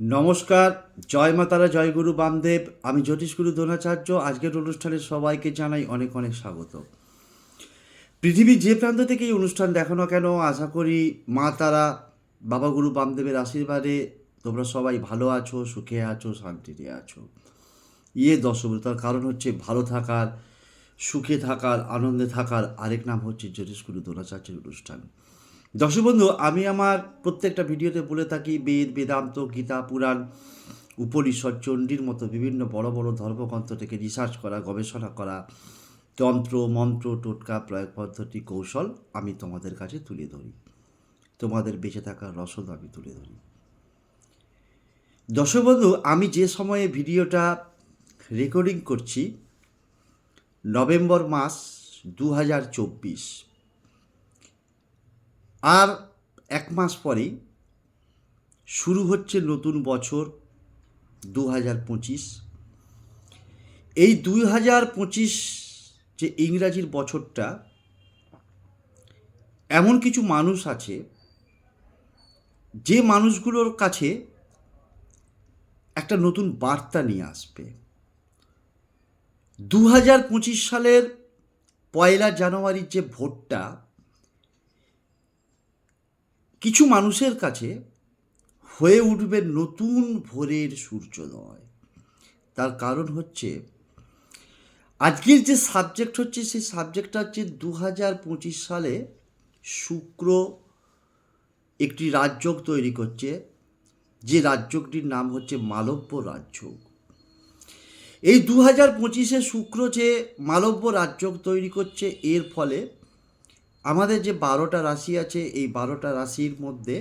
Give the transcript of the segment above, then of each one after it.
নমস্কার, জয় মাতারা জয় গুরু বামদেব। আমি জ্যোতিষগুরু দ্রোণাচার্য। আজকের অনুষ্ঠানে সবাইকে জানাই অনেক অনেক স্বাগত। পৃথিবীর যে প্রান্ত থেকে এই অনুষ্ঠান দেখো না কেন, আশা করি মা তারা, বাবা গুরু বামদেবের আশীর্বাদে তোমরা সবাই ভালো আছো, সুখে আছো, শান্তিতে আছো। ইয়ে দর্শক তার কারণ হচ্ছে ভালো থাকার, সুখে থাকার, আনন্দে থাকার আরেক নাম হচ্ছে জ্যোতিষগুরু দ্রোণাচার্যের অনুষ্ঠান। দর্শক বন্ধু, আমি আমার প্রত্যেকটা ভিডিওতে বলে থাকি, বেদ, বেদান্ত, গীতা, পুরাণ, উপনিষদ, চণ্ডীর মতো বিভিন্ন বড় বড় ধর্মগ্রন্থ থেকে রিসার্চ করা, গবেষণা করা, তন্ত্র, মন্ত্র, টোটকা, প্রয়োগ পদ্ধতি, কৌশল আমি তোমাদের কাছে তুলে ধরি। তোমাদের বেঁচে থাকার রসদ আমি তুলে ধরি। দর্শক বন্ধু, আমি যে সময়ে ভিডিওটা রেকর্ডিং করছি, নভেম্বর মাস দু হাজার চব্বিশ। আর এক মাস পরেই শুরু হচ্ছে নতুন বছর দু হাজার পঁচিশ। এই দুই হাজার পঁচিশ যে ইংরাজির বছরটা, এমন কিছু মানুষ আছে, যে মানুষগুলোর কাছে একটা নতুন বার্তা নিয়ে আসবে। দু হাজার পঁচিশ সালের পয়লা জানুয়ারির যে ভোটটা কিছু মানুষের কাছে হয়ে উঠবে নতুন ভোরের সূর্যোদয়। তার কারণ হচ্ছে, আজকের যে সাবজেক্ট হচ্ছে, সেই সাবজেক্টটা হচ্ছে দু হাজার পঁচিশ সালে শুক্র একটি রাজ্যক তৈরি করছে। যে রাজ্যকটির নাম হচ্ছে মালব্য রাজ্যক এই দু হাজার পঁচিশে শুক্র যে মালব্য রাজ্যক তৈরি করছে, এর ফলে আমাদের যে বারোটা রাশি আছে, এই বারোটা রাশির মধ্যে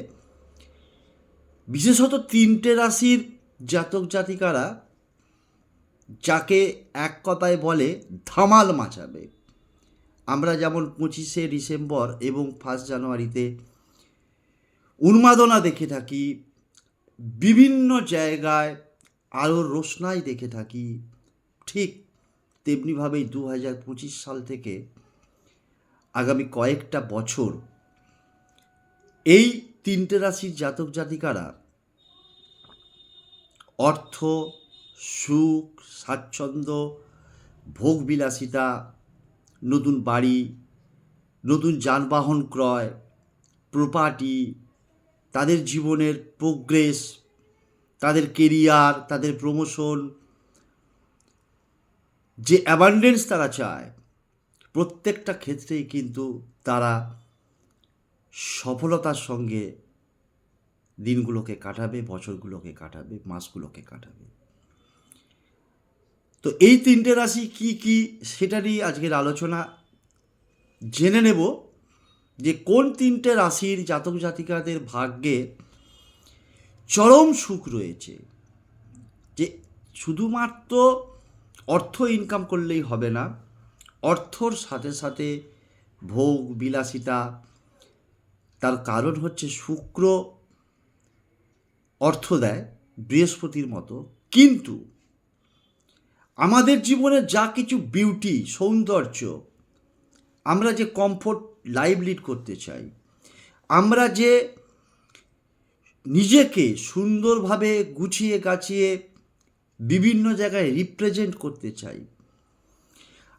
বিশেষত তিনটে রাশির জাতক জাতিকারা যাকে এক কথায় বলে ধামাল মাচাবে। আমরা যেমন পঁচিশে ডিসেম্বর এবং ফার্স্ট জানুয়ারিতে উন্মাদনা দেখে থাকি, বিভিন্ন জায়গায় আরও রোশনাই দেখে থাকি, ঠিক তেমনিভাবেই দু হাজার পঁচিশ সাল থেকে আগামী কয়েকটা বছর এই তিনটে রাশির জাতক জাতিকারা অর্থ, সুখ, স্বাচ্ছন্দ্য ভোগবিলাসিতা নতুন বাড়ি, নতুন যানবাহন ক্রয় প্রপার্টি তাদের জীবনের প্রোগ্রেস তাদের কেরিয়ার তাদের প্রমোশন যে অ্যাবান্ডেন্স তারা চায় প্রত্যেকটা ক্ষেত্রেই কিন্তু তারা সফলতার সঙ্গে দিনগুলোকে কাটাবে, বছরগুলোকে কাটাবে, মাসগুলোকে কাটাবে। তো এই তিনটে রাশি কি কি সেটা নিয়ে আজকের আলোচনা। জেনে নেব যে কোন তিনটে রাশির জাতক জাতিকাদের ভাগ্যে চরম সুখ রয়েছে। যে শুধুমাত্র অর্থ ইনকাম করলেই হবে না অর্থর সাথে সাথে ভোগ বিলাসিতা, তার কারণ হচ্ছে শুক্র অর্থ দেয় বৃহস্পতির মতো। কিন্তু আমাদের জীবনে যা কিছু বিউটি সৌন্দর্য, আমরা যে কমফোর্ট লাইভ লিড করতে চাই, আমরা যে নিজেকে সুন্দরভাবে গুছিয়ে গাছিয়ে বিভিন্ন জায়গায় রিপ্রেজেন্ট করতে চাই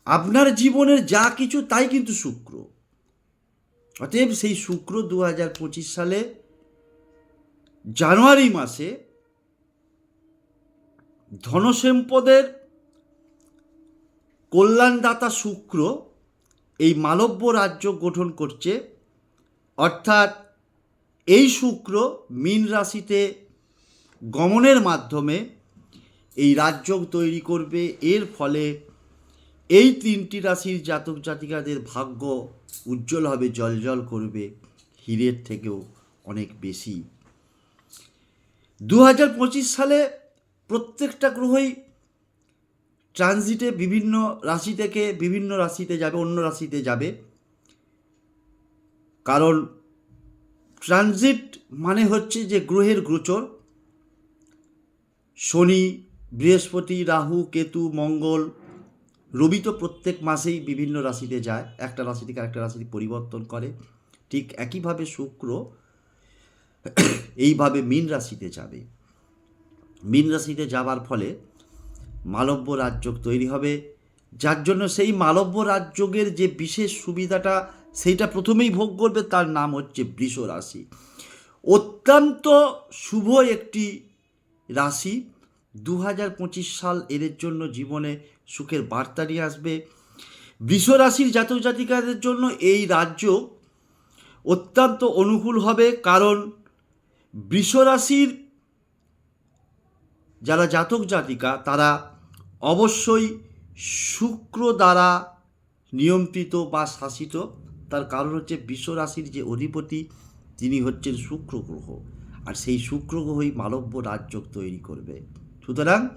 আপনার জীবনের যা কিছু তাই কিন্তু শুক্র। অতএব সেই শুক্র দু হাজার পঁচিশ সালে জানুয়ারি মাসে ধনসম্পদের কল্যাণদাতা শুক্র এই মালব্য রাজ্য গঠন করছে। অর্থাৎ এই শুক্র মীন রাশিতে গমনের মাধ্যমে এই রাজ্য তৈরি করবে। এর ফলে এই তিনটি রাশির জাতক জাতিকাদের ভাগ্য উজ্জ্বল হবে, জলজল করবে, হীরের থেকেও অনেক বেশি। দু হাজার পঁচিশ সালে প্রত্যেকটা গ্রহই ট্রানজিটে বিভিন্ন রাশি থেকে বিভিন্ন রাশিতে যাবে, অন্য রাশিতে যাবে। কারণ ট্রানজিট মানে হচ্ছে যে গ্রহের গোচর। শনি, বৃহস্পতি, রাহু, কেতু, মঙ্গল রবি তো প্রত্যেক মাসেই বিভিন্ন রাশিতে যায়, একটা রাশি থেকে আরেকটা রাশিতে পরিবর্তন করে। ঠিক একইভাবে শুক্র এইভাবে মীন রাশিতে যাবে। মীন রাশিতে যাবার ফলে মালব্য রাজযোগ তৈরি হবে। যার জন্য সেই মালব্য রাজযোগের যে বিশেষ সুবিধাটা, সেইটা প্রথমেই ভোগ করবে, তার নাম হচ্ছে বৃষ রাশি। অত্যন্ত শুভ একটি রাশি। দু হাজার পঁচিশ সাল এদের জন্য জীবনে সুখের বার্তা নিয়ে আসবে। বৃষ রাশির জাতক জাতিকাদের জন্য এই রাজ্য অত্যন্ত অনুকূল হবে কারণ বৃষ রাশির যারা জাতক জাতিকা, তারা অবশ্যই শুক্র দ্বারা নিয়ন্ত্রিত বা শাসিত। তার কারণ হচ্ছে বিশ্ব রাশির যে অধিপতি, তিনি হচ্ছেন শুক্র গ্রহ। আর সেই শুক্র গ্রহই মালব্য রাজযোগ তৈরি করবে। সুতরাং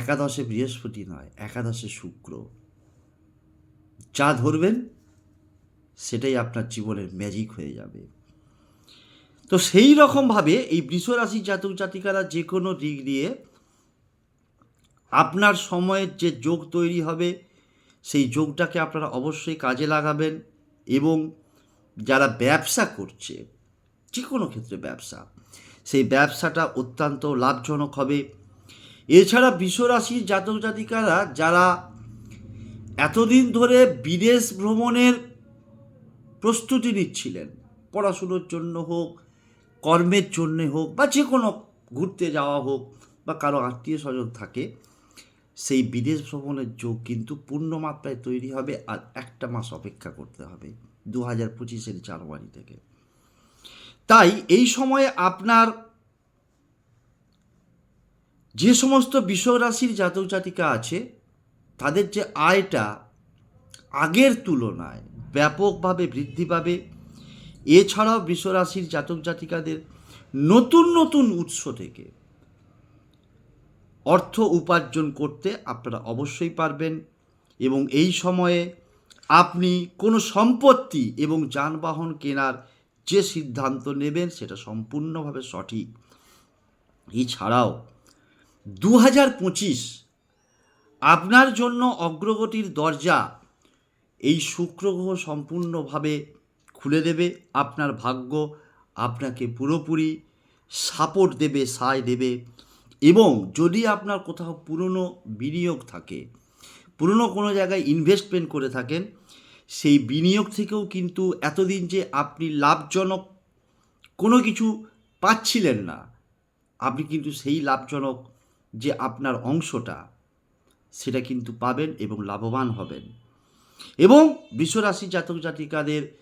একাদশে বৃহস্পতি নয়, একাদশে শুক্র। যা ধরবেন, সেটাই আপনার জীবনের ম্যাজিক হয়ে যাবে। তো সেই রকমভাবে এই বৃষ রাশি জাতক জাতিকারা যে কোনো দিক দিয়ে আপনার সময়ের যে যোগ তৈরি হবে, সেই যোগটাকে আপনারা অবশ্যই কাজে লাগাবেন এবং যারা ব্যবসা করছে, যে কোনো ক্ষেত্রে ব্যবসা, সেই ব্যবসাটা অত্যন্ত লাভজনক হবে। এছাড়া বিশ্বরাশির জাতক জাতিকারা যারা এতদিন ধরে বিদেশ ভ্রমণের প্রস্তুতি নিচ্ছিলেন, পড়াশুনোর জন্য হোক, কর্মের জন্য হোক, বা যে কোনো ঘুরতে যাওয়া হোক, বা কারও আত্মীয় স্বজন থাকে, সেই বিদেশ ভ্রমণের যোগ কিন্তু পূর্ণ মাত্রায় তৈরি হবে আর একটা মাস অপেক্ষা করতে হবে দু হাজার পঁচিশের জানুয়ারি থেকে। তাই এই সময়ে আপনার যে সমস্ত বিশ্বরাশির জাতক জাতিকা আছে, তাদের যে আয়টা আগের তুলনায় ব্যাপকভাবে বৃদ্ধি পাবে। এছাড়াও বিশ্বরাশির জাতক জাতিকাদের নতুন নতুন উৎস থেকে অর্থ উপার্জন করতে আপনারা অবশ্যই পারবেন এবং এই সময়ে আপনি কোনো সম্পত্তি এবং যানবাহন কেনার যে সিদ্ধান্ত নেবেন, সেটা সম্পূর্ণভাবে সঠিক। এছাড়াও দু হাজার পঁচিশ আপনার জন্য অগ্রগতির দরজা এই শুক্র গ্রহ সম্পূর্ণভাবে খুলে দেবে। আপনার ভাগ্য আপনাকে পুরোপুরি সাপোর্ট দেবে, সায় দেবে এবং যদি আপনার কোথাও পুরনো বিনিয়োগ থাকে, পুরনো কোনো জায়গায় ইনভেস্টমেন্ট করে থাকেন, সেই বিনিয়োগ থেকেও কিন্তু এতদিন যে আপনি লাভজনক কোনো কিছু পাচ্ছিলেন না, আপনি কিন্তু সেই লাভজনক যে আপনার অংশটা, সেটা কিন্তু পাবেন এবং লাভবান হবেন। এবং বিশ্বরাশি জাতক জাতিকাদের,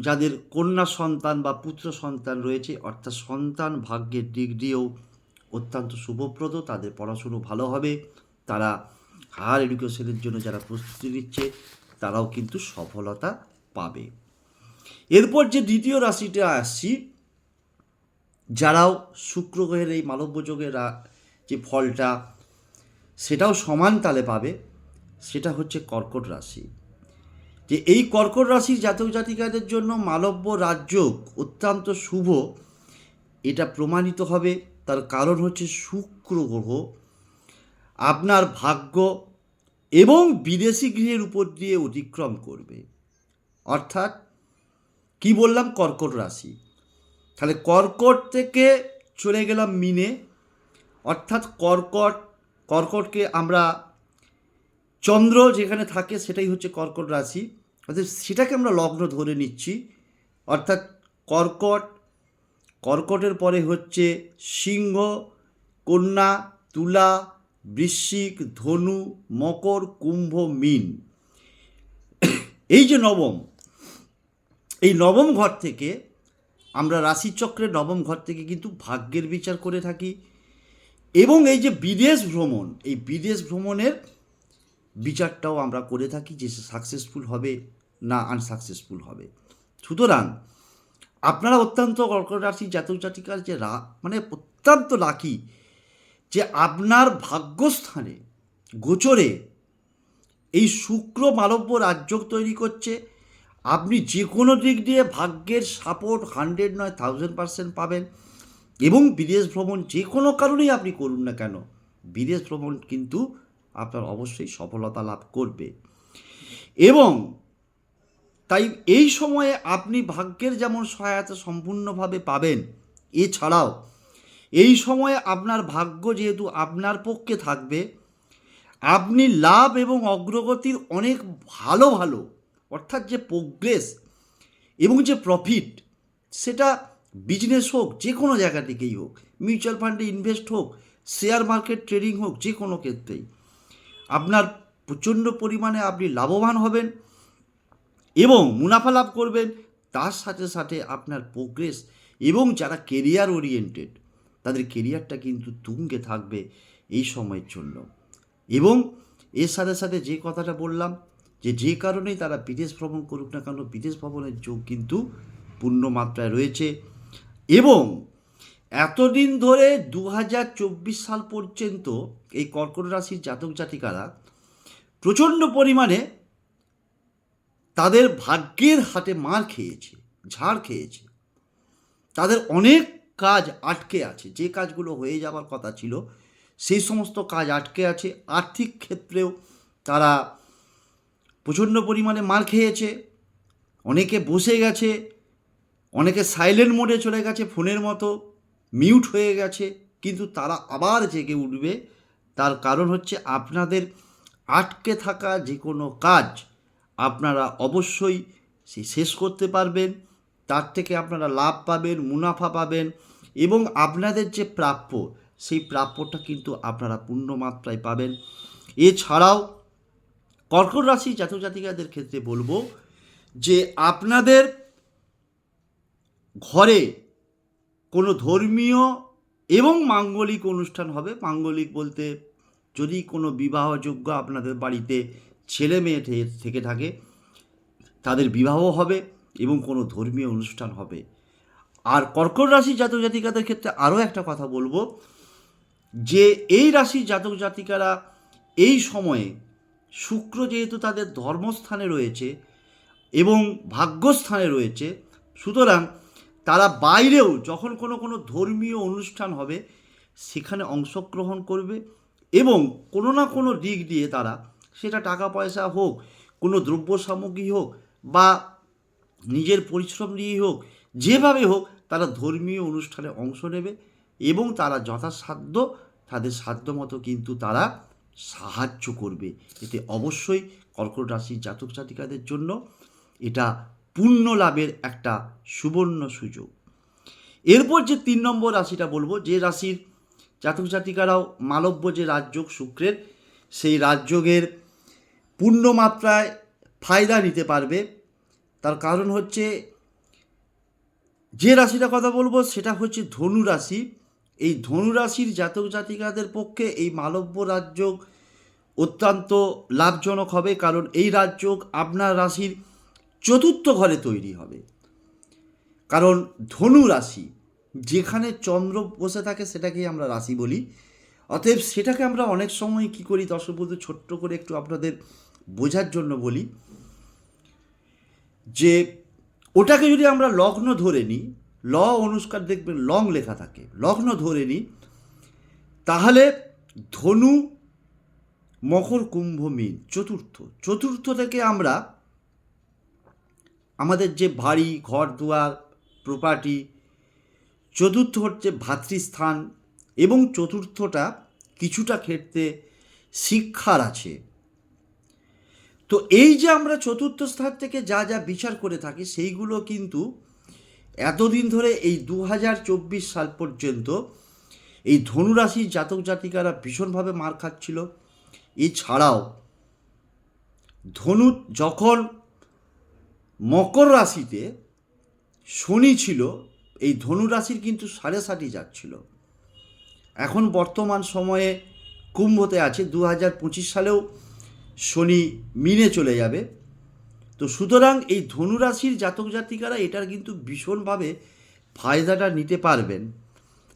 যাদের কন্যা সন্তান বা পুত্র সন্তান রয়েছে, অর্থাৎ সন্তান ভাগ্যের দিক দিয়েও অত্যন্ত শুভপ্রদ, তাদের পড়াশুনো ভালো হবে, তারা হায়ার এডুকেশনের জন্য যারা প্রস্তুতি নিচ্ছে, তারাও কিন্তু সফলতা পাবে। এরপর যে দ্বিতীয় রাশিটা আসছি, যারাও শুক্র গ্রহের এই মালব্য যোগের আ- যে ফলটা সেটাও সমান তালে পাবে, সেটা হচ্ছে কর্কট রাশি। যে এই কর্কট রাশির জাতক জাতিকাদের জন্য মালব্য রাজযোগ অত্যন্ত শুভ। এটা প্রমাণিত হবে, তার কারণ হচ্ছে শুক্র গ্রহ আপনার ভাগ্য এবং বিদেশি গৃহের উপর দিয়ে অতিক্রম করবে। অর্থাৎ কি বললাম? কর্কট রাশি। তাহলে কর্কট থেকে চলে গেলাম মিনে। অর্থাৎ কর্কট, কর্কটকে আমরা চন্দ্র যেখানে থাকে সেটাই হচ্ছে কর্কট রাশি। অর্থাৎ সেটাকে আমরা লগ্ন ধরে নিচ্ছি। অর্থাৎ কর্কট, কর্কটের পরে হচ্ছে সিংহ, কন্যা, তুলা, বৃশ্চিক, ধনু, মকর, কুম্ভ, মিন। এই যে নবম, এই নবম ঘর থেকে আমরা রাশিচক্রের নবম ঘর থেকে কিন্তু ভাগ্যের বিচার করে থাকি। এবং এই যে বিদেশ ভ্রমণ, এই বিদেশ ভ্রমণের বিচারটাও আমরা করে থাকি যে সাকসেসফুল হবে না আনসাকসেসফুল হবে। সুতরাং আপনারা অত্যন্ত কর্কট রাশি জাতক জাতিকার যে রা মানে অত্যন্ত লাকি যে আপনার ভাগ্যস্থানে, গোচরে এই শুক্র মালব্য রাজযোগ তৈরি করছে। আপনি যে কোনো দিক দিয়ে ভাগ্যের সাপোর্ট হান্ড্রেড নয় থাউজেন্ড পার্সেন্ট পাবেন। এবং বিদেশ ভ্রমণ যে কোনো কারণেই আপনি করুন না কেন, বিদেশ ভ্রমণ কিন্তু আপনার অবশ্যই সফলতা লাভ করবে। এবং তাই এই সময়ে আপনি ভাগ্যের যেমন সহায়তা সম্পূর্ণভাবে পাবেন, এছাড়াও এই সময়ে আপনার ভাগ্য যেহেতু আপনার পক্ষে থাকবে, আপনি লাভ এবং অগ্রগতির অনেক ভালো ভালো, অর্থাৎ যে প্রোগ্রেস এবং যে প্রফিট সেটা বিজনেস হোক, যে কোনো জায়গা থেকেই হোক মিউচুয়াল ফান্ডে ইনভেস্ট হোক শেয়ার মার্কেট ট্রেডিং হোক, যে কোনো ক্ষেত্রেই। আপনার প্রচণ্ড পরিমাণে আপনি লাভবান হবেন এবং মুনাফা লাভ করবেন, তার সাথে সাথে আপনার প্রোগ্রেস এবং যারা কেরিয়ার ওরিয়েন্টেড তাদের কেরিয়ারটা কিন্তু তুঙ্গে থাকবে এই সময়ের জন্য। এবং এর সাথে সাথে যে কথাটা বললাম, যে যে কারণেই তারা বিদেশ ভ্রমণ করুক না কেন, বিদেশ ভ্রমণের যোগ কিন্তু পূর্ণ মাত্রায় রয়েছে। এবং এতদিন ধরে দু হাজার চব্বিশ সাল পর্যন্ত এই কর্কট রাশির জাতক জাতিকারা প্রচণ্ড পরিমাণে তাদের ভাগ্যের হাতে মার খেয়েছে, ঝাড় খেয়েছে। তাদের অনেক কাজ আটকে আছে। যে কাজগুলো হয়ে যাওয়ার কথা ছিল, সেই সমস্ত কাজ আটকে আছে। আর্থিক ক্ষেত্রেও তারা প্রচণ্ড পরিমাণে মার খেয়েছে। অনেকে বসে গেছে। অনেকে সাইলেন্ট মোডে চলে গেছে, ফোনের মতো মিউট হয়ে গেছে, কিন্তু তারা আবার জেগে উঠবে। তার কারণ হচ্ছে আপনাদের আটকে থাকা যে কোনো কাজ আপনারা অবশ্যই সে শেষ করতে পারবেন, তার থেকে আপনারা লাভ পাবেন, মুনাফা পাবেন এবং আপনাদের যে প্রাপ্য, সেই প্রাপ্যটা কিন্তু আপনারা পূর্ণ মাত্রায় পাবেন। এছাড়াও কর্কট রাশি জাতক জাতিকাদের ক্ষেত্রে বলব যে আপনাদের ঘরে কোনো ধর্মীয় এবং মাঙ্গলিক অনুষ্ঠান হবে। মাঙ্গলিক বলতে যদি কোনো বিবাহযোগ্য আপনাদের বাড়িতে ছেলে মেয়ে থেকে থাকে, তাদের বিবাহ হবে এবং কোনো ধর্মীয় অনুষ্ঠান হবে। আর কর্কট রাশি জাতক জাতিকাদের ক্ষেত্রে আরও একটা কথা বলব যে, এই রাশির জাতক জাতিকারা এই সময়ে শুক্র যেহেতু তাদের ধর্মস্থানে রয়েছে এবং ভাগ্যস্থানে রয়েছে, সুতরাং তারা বাইরেও যখন কোনো কোনো ধর্মীয় অনুষ্ঠান হবে, সেখানে অংশগ্রহণ করবে এবং কোনো না কোনো দিক দিয়ে তারা সেটা টাকা পয়সা হোক, কোনো দ্রব্য সামগ্রী হোক বা নিজের পরিশ্রম দিয়েই হোক, যেভাবে হোক তারা ধর্মীয় অনুষ্ঠানে অংশ নেবে এবং তারা যথাসাধ্য তাদের সাধ্য মতো কিন্তু তারা সাহায্য করবে। এতে অবশ্যই কর্কট রাশির জাতক জাতিকাদের জন্য এটা পুণ্য লাভের একটা সুবর্ণ সুযোগ। এরপর যে তিন নম্বর রাশিটা বলব, যে রাশির জাতক জাতিকারাও মালব্য যে রাজযোগ শুক্রের, সেই রাজযোগের পূর্ণ মাত্রায় ফায়দা নিতে পারবে। তার কারণ হচ্ছে, যে রাশিটা কথা বলব সেটা হচ্ছে ধনু রাশি। এই ধনু রাশির জাতক জাতিকাদের পক্ষে এই মালব্য রাজযোগ অত্যন্ত লাভজনক হবে, কারণ এই রাজযোগ আপনার রাশির চতুর্থ ঘরে তৈরি হবে। কারণ ধনু রাশি, যেখানে চন্দ্র বসে থাকে সেটাকেই আমরা রাশি বলি। অতএব সেটাকে আমরা অনেক সময় কী করি দর্শক বন্ধু ছোট্ট করে একটু আপনাদের বোঝার জন্য বলি। যে ওটাকে যদি আমরা লগ্ন ধরে নিই, ল অনুষ্কার দেখবেন লং লেখা থাকে, লগ্ন ধরে নিই, তাহলে ধনু, মকর, কুম্ভ, মীন, চতুর্থ চতুর্থ থেকে আমরা আমাদের যে বাড়ি, ঘর, দুয়ার প্রপার্টি চতুর্থ হচ্ছে ভাতৃস্থান এবং চতুর্থটা কিছুটা ক্ষেত্রে শিক্ষার আছে। তো এই যে আমরা চতুর্থ স্থান থেকে যা যা বিচার করে থাকি, সেইগুলো কিন্তু এতদিন ধরে এই দু হাজার চব্বিশ সাল পর্যন্ত এই ধনুরাশির জাতক জাতিকারা ভীষণভাবে মার খাচ্ছিল। এছাড়াও ধনু যখন মকর রাশিতে শনি ছিল, এই ধনু রাশির কিন্তু সাড়ে সাতই যাচ্ছিল। এখন বর্তমান সময়ে কুম্ভতে আছে দু হাজার পঁচিশ সালেও শনি মিনে চলে যাবে। তো সুতরাং এই ধনুরাশির জাতক জাতিকারা এটার কিন্তু ভীষণভাবে ফায়দাটা নিতে পারবেন।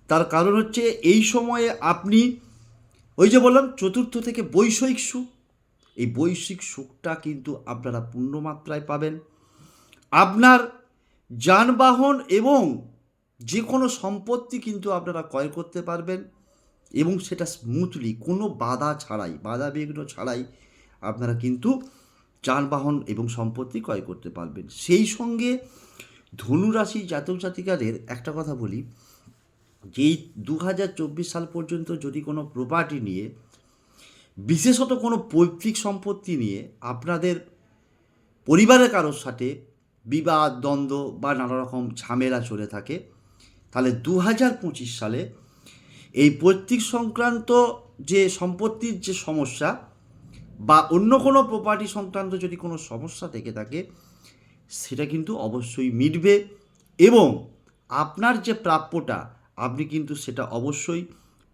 তার কারণ হচ্ছে এই সময়ে আপনি, ওই যে বললাম, চতুর্থ থেকে বৈষয়িক সুখ। এই বৈশ্বিক সুখটা কিন্তু আপনারা পূর্ণমাত্রায় পাবেন। আপনার যানবাহন এবং যে কোনো সম্পত্তি কিন্তু আপনারা ক্রয় করতে পারবেন এবং সেটা স্মুথলি কোনো বাধা ছাড়াই, বাধা বিঘ্ন ছাড়াই আপনারা কিন্তু যানবাহন এবং সম্পত্তি ক্রয় করতে পারবেন। সেই সঙ্গে ধনুরাশি জাতক জাতিকাদের একটা কথা বলি, যেই দু হাজার চব্বিশ সাল পর্যন্ত যদি কোনো প্রপার্টি নিয়ে, বিশেষত কোনো পৈতৃক সম্পত্তি নিয়ে আপনাদের পরিবারের কারোর সাথে বিবাদ, দ্বন্দ্ব বা নানা রকম ঝামেলা চলে থাকে। তাহলে দু হাজার পঁচিশ সালে এই পৈতৃক সংক্রান্ত যে সম্পত্তির যে সমস্যা বা অন্য কোনো প্রপার্টি সংক্রান্ত যদি কোনো সমস্যা থেকে থাকে, সেটা কিন্তু অবশ্যই মিটবে এবং আপনার যে প্রাপ্যটা, আপনি কিন্তু সেটা অবশ্যই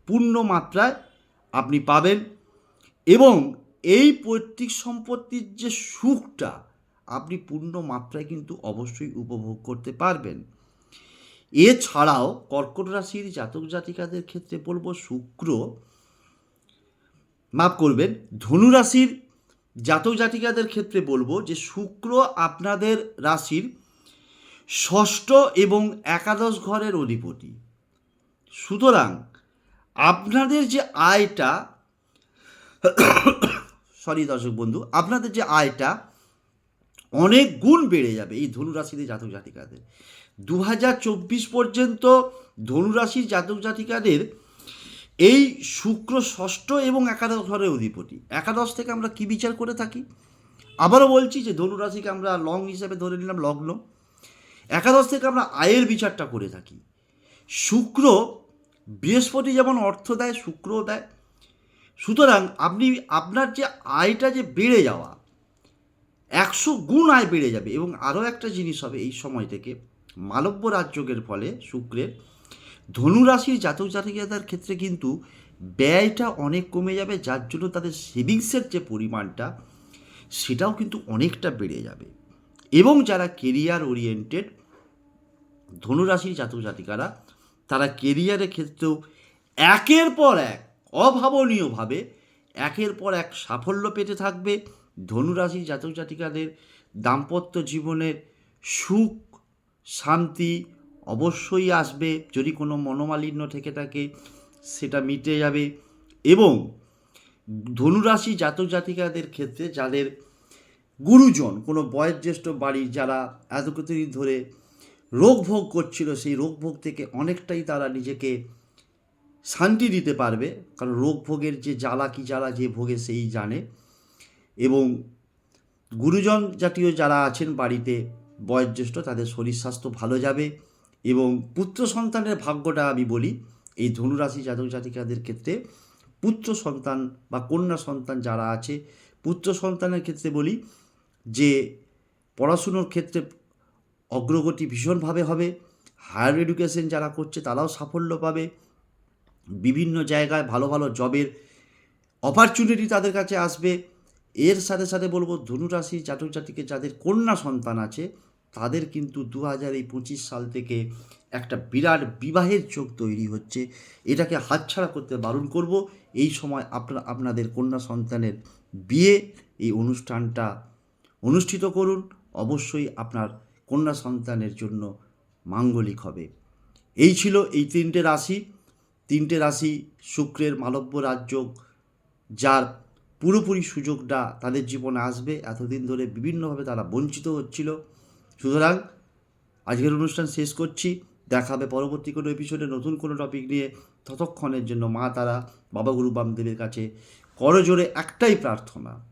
পূর্ণ মাত্রায় আপনি পাবেন এবং এই পৈতৃক সম্পত্তির যে সুখটা আপনি পূর্ণ মাত্রায় কিন্তু অবশ্যই উপভোগ করতে পারবেন। এছাড়াও কর্কট রাশির জাতক জাতিকাদের ক্ষেত্রে বলব শুক্র, মাফ করবেন, ধনু রাশির জাতক জাতিকাদের ক্ষেত্রে বলব যে শুক্র আপনাদের রাশির ষষ্ঠ এবং একাদশ ঘরের অধিপতি। সুতরাং আপনাদের যে আয়টা, সরি দর্শক বন্ধু, আপনাদের যে আয়টা অনেক গুণ বেড়ে যাবে এই ধনুরাশিদের জাতক জাতিকাদের। দু হাজার চব্বিশ পর্যন্ত ধনুরাশির জাতক জাতিকাদের এই শুক্র, ষষ্ঠ এবং একাদশ ঘরের অধিপতি। একাদশ থেকে আমরা কি বিচার করে থাকি? আবারও বলছি যে ধনুরাশিকে আমরা লং হিসাবে ধরে নিলাম লগ্ন। একাদশ থেকে আমরা আয়ের বিচারটা করে থাকি। শুক্র বৃহস্পতি যেমন অর্থ দেয়, শুক্রও দেয়। সুতরাং আপনি, আপনার যে আয়টা যে বেড়ে যাওয়া একশো গুণ আয় বেড়ে যাবে। এবং আরও একটা জিনিস হবে এই সময় থেকে, মালব্য রাজযোগের ফলে শুক্রের ধনুরাশির জাতক জাতিকাদের ক্ষেত্রে কিন্তু ব্যয়টা অনেক কমে যাবে, যার জন্য তাদের সেভিংসের যে পরিমাণটা, সেটাও কিন্তু অনেকটা বেড়ে যাবে। এবং যারা কেরিয়ার ওরিয়েন্টেড ধনুরাশির জাতক জাতিকারা, তারা কেরিয়ারের ক্ষেত্রেও একের পর এক অভাবনীয়ভাবে, একের পর এক সাফল্য পেতে থাকবে। ধনুরাশির জাতক জাতিকাদের দাম্পত্য জীবনের সুখ, শান্তি অবশ্যই আসবে যদি কোনো মনোমালিন্য থেকে থাকে, সেটা মিটে যাবে। এবং ধনুরাশি জাতক জাতিকাদের ক্ষেত্রে যাদের গুরুজন, কোনো বয়োজ্যেষ্ঠ বাড়ির যারা এতদিন ধরে রোগ ভোগ করছিল, সেই রোগ ভোগ থেকে অনেকটাই তারা নিজেকে শান্তি দিতে পারবে। কারণ রোগ ভোগের যে জ্বালা কি জ্বালা যে ভোগে সেই জানে। এবং গুরুজন জাতীয় যারা আছেন বাড়িতে, বয়োজ্যেষ্ঠ, তাদের শরীর স্বাস্থ্য ভালো যাবে এবং পুত্র সন্তানের ভাগ্যটা আমি বলি, এই ধনুরাশি জাতক জাতিকাদের ক্ষেত্রে পুত্র সন্তান বা কন্যা সন্তান যারা আছে, পুত্র সন্তানের ক্ষেত্রে বলি যে পড়াশুনোর ক্ষেত্রে অগ্রগতি ভীষণভাবে হবে, হায়ার এডুকেশন যারা করছে তারাও সাফল্য পাবে, বিভিন্ন জায়গায় ভালো ভালো জবের অপরচুনিটি তাদের কাছে আসবে এর সাথে সাথে বলব ধনুরাশি জাতক জাতিকে যাদের কন্যা সন্তান আছে, তাদের কিন্তু দু হাজার এই পঁচিশ সাল থেকে একটা বিরাট বিবাহের চোখ তৈরি হচ্ছে। এটাকে হাতছাড়া করতে বারণ করব। এই সময় আপনার আপনাদের কন্যা সন্তানের বিয়ে, এই অনুষ্ঠানটা অনুষ্ঠিত করুন। অবশ্যই আপনার কন্যা সন্তানের জন্য মাঙ্গলিক হবে। এই ছিল এই তিনটে রাশি। তিনটে রাশি শুক্রের মালব্য রাজযোগ, যার পুরোপুরি সুযোগটা তাদের জীবনে আসবে। এতদিন ধরে বিভিন্নভাবে তারা বঞ্চিত হচ্ছিল। সুতরাং আজকের অনুষ্ঠান শেষ করছি। দেখা হবে পরবর্তী কোনো এপিসোডে নতুন কোনো টপিক নিয়ে। ততক্ষণের জন্য মা, তারা, বাবা, গুরু, বামদেবের কাছে করজোরে একটাই প্রার্থনা।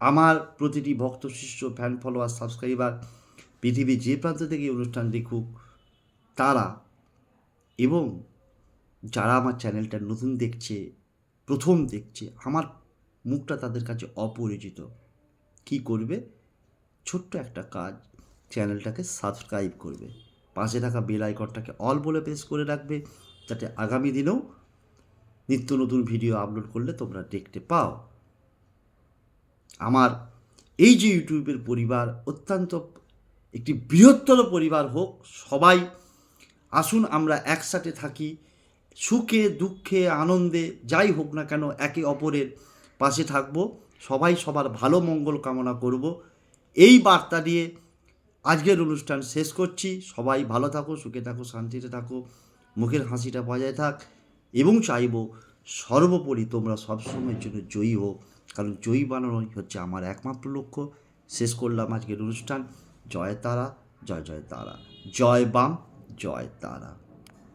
আমার প্রতিটি ভক্ত, শিষ্য ফ্যান ফলোয়ার সাবস্ক্রাইবার পৃথিবীর যে প্রান্ত থেকে অনুষ্ঠান দেখুক, তারা এবং যারা আমার চ্যানেলটা নতুন দেখছে, প্রথম দেখছে, আমার মুখটা তাদের কাছে অপরিচিত। কি করবে? ছোট্ট একটা কাজ চ্যানেলটাকে সাবস্ক্রাইব করবে। পাশে থাকা বেল আইকনটাকে অল বলে প্রেস করে রাখবে, যাতে আগামী দিনেও নিত্য নতুন ভিডিও আপলোড করলে তোমরা দেখতে পাও। আমার এই যে ইউটিউবের পরিবার অত্যন্ত একটি বৃহত্তর পরিবার হোক, সবাই আসুন আমরা একসাথে থাকি, সুখে, দুঃখে, আনন্দে, যাই হোক না কেন, একে অপরের পাশে থাকব। সবাই সবার ভালো মঙ্গল কামনা করব। এই বার্তা দিয়ে আজকের অনুষ্ঠান শেষ করছি। সবাই ভালো থাকো, সুখে থাকো, শান্তিতে থাকো। মুখের হাসিটা বজায় থাক এবং চাইব সর্বোপরি তোমরা সবসময়ের জন্য জয়ী হো কারণ জয়ী বানানোই হচ্ছে আমার একমাত্র লক্ষ্য। শেষ করলাম আজকের অনুষ্ঠান। জয় তারা, জয় জয় তারা। জয় বাম, জয় তারা।